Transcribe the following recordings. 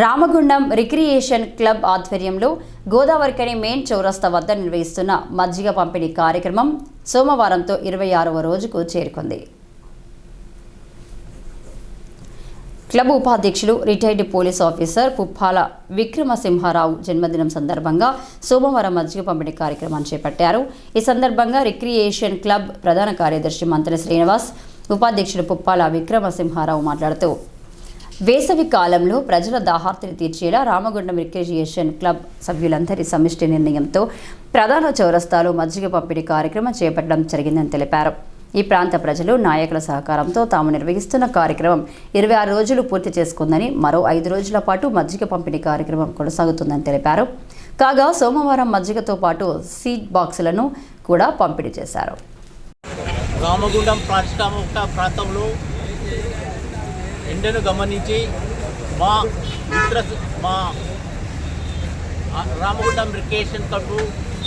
Ramagundam recreation club ఆధ్వర్యంలో Godavarikhani main చౌరస్తా వద్ద నిర్వహిస్తున్న మజ్జిగ పంపిణీ కార్యక్రమం సోమవారంతో ఇరవై ఆరవ రోజుకు చేరుకుంది. క్లబ్ ఉపాధ్యక్షులు retired police officer Puppala Vikramasimharao జన్మదినం సందర్భంగా సోమవారం మజ్జిగ పంపిణీ కార్యక్రమాన్ని చేపట్టారు. ఈ సందర్భంగా రిక్రియేషన్ క్లబ్ ప్రధాన కార్యదర్శి మంత్రి శ్రీనివాస్ ఉపాధ్యక్షుడు పుప్పాల విక్రమసింహారావు మాట్లాడుతూ వేసవి కాలంలో ప్రజల దాహార్తిని తీర్చేలా రామగుండం రిక్రియేషన్ క్లబ్ సభ్యులందరి సమిష్టి నిర్ణయంతో ప్రధాన చౌరస్తాలో మజ్జిగ పంపిణీ కార్యక్రమం చేపట్టడం జరిగిందని తెలిపారు. ఈ ప్రాంత ప్రజలు నాయకుల సహకారంతో తాము నిర్వహిస్తున్న కార్యక్రమం ఇరవై ఆరు రోజులు పూర్తి చేసుకుందని మరో ఐదు రోజుల పాటు మజ్జిగ పంపిణీ కార్యక్రమం కొనసాగుతుందని తెలిపారు. కాగా సోమవారం మజ్జిగతో పాటు సీడ్ బాక్సులను కూడా పంపిణీ చేశారు. రామగుండం ప్రాంతంలో ఎండను గమనించి మా మిత్ర మా రామగుండం రిక్రియేషన్ క్లబ్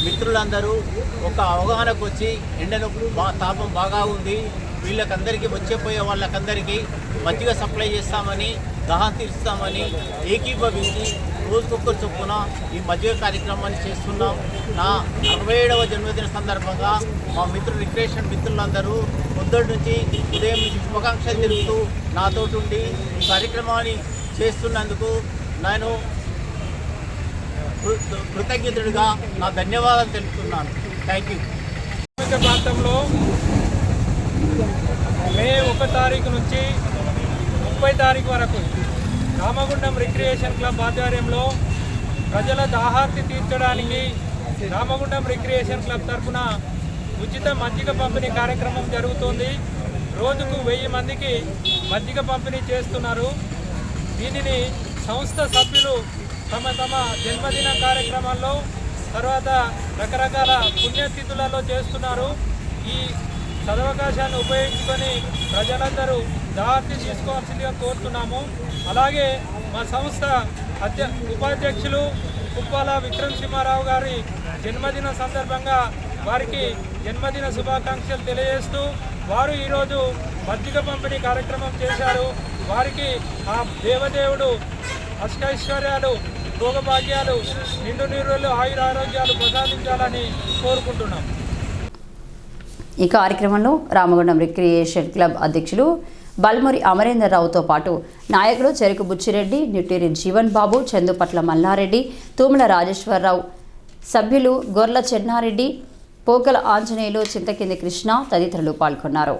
మిత్రులందరూ ఒక అవగాహనకు వచ్చి ఎండను బా తాపం బాగా ఉంది. వీళ్ళకందరికీ వచ్చేపోయే వాళ్ళకందరికీ మజ్జిగ సప్లై చేస్తామని దహా తీరుస్తామని ఏకీభవించి రోజుకొకరు చొప్పున ఈ మధ్య కార్యక్రమాన్ని చేస్తున్నాం. నా అరవై ఏడవ జన్మదిన సందర్భంగా మా మిత్రులు రిక్రియేషన్ మిత్రులందరూ పొద్దుటి నుంచి ఉదయం నుంచి శుభాకాంక్షలు తెలుపుతూ నాతోటి ఈ కార్యక్రమాన్ని చేస్తున్నందుకు నేను కృ- కృతజ్ఞతుడిగా నా ధన్యవాదాలు తెలుపుతున్నాను. థ్యాంక్ యూ ప్రాంతంలో మే ఒక తారీఖు నుంచి ముప్పై తారీఖు వరకు రామగుండం రిక్రియేషన్ క్లబ్ ఆధ్వర్యంలో ప్రజల దాహార్తి తీర్చడానికి రామగుండం రిక్రియేషన్ క్లబ్ తరఫున ఉచిత మజ్జిగ పంపిణీ కార్యక్రమం జరుగుతోంది. రోజుకు వెయ్యి మందికి మజ్జిగ పంపిణీ చేస్తున్నారు. దీనిని సంస్థ సభ్యులు తమ తమ జన్మదిన కార్యక్రమాల్లో తర్వాత రకరకాల పుణ్యతిథులలో చేస్తున్నారు. ఈ సదవకాశాన్ని ఉపయోగించుకొని ప్రజలందరూ దారి తీసుకోవాల్సిందిగా కోరుతున్నాము. అలాగే మా సంస్థ అధ్య ఉపాధ్యక్షులు కుప్పాల విక్రమ్ సింహారావు గారి జన్మదిన సందర్భంగా వారికి జన్మదిన శుభాకాంక్షలు తెలియజేస్తూ వారు ఈరోజు మజ్జిగ పంపిణీ కార్యక్రమం చేశారు. వారికి ఆ దేవదేవుడు అష్టైశ్వర్యాలు భోగభాగ్యాలు నిండు నీరులు ఆయుర ఆరోగ్యాలు ప్రసాదించాలని కోరుకుంటున్నాం. ఈ కార్యక్రమంలో రామగుండం రిక్రియేషన్ క్లబ్ అధ్యక్షులు బల్మురి అమరేందర్రావుతో పాటు నాయకులు చెరుకు బుచ్చిరెడ్డి నిట్టూరి జీవన్ బాబు చందుపట్ల మల్లారెడ్డి తూముల రాజేశ్వరరావు సభ్యులు గొర్ల చెన్నారెడ్డి పోకల ఆంజనేయులు చింతకింది కృష్ణ తదితరులు పాల్గొన్నారు.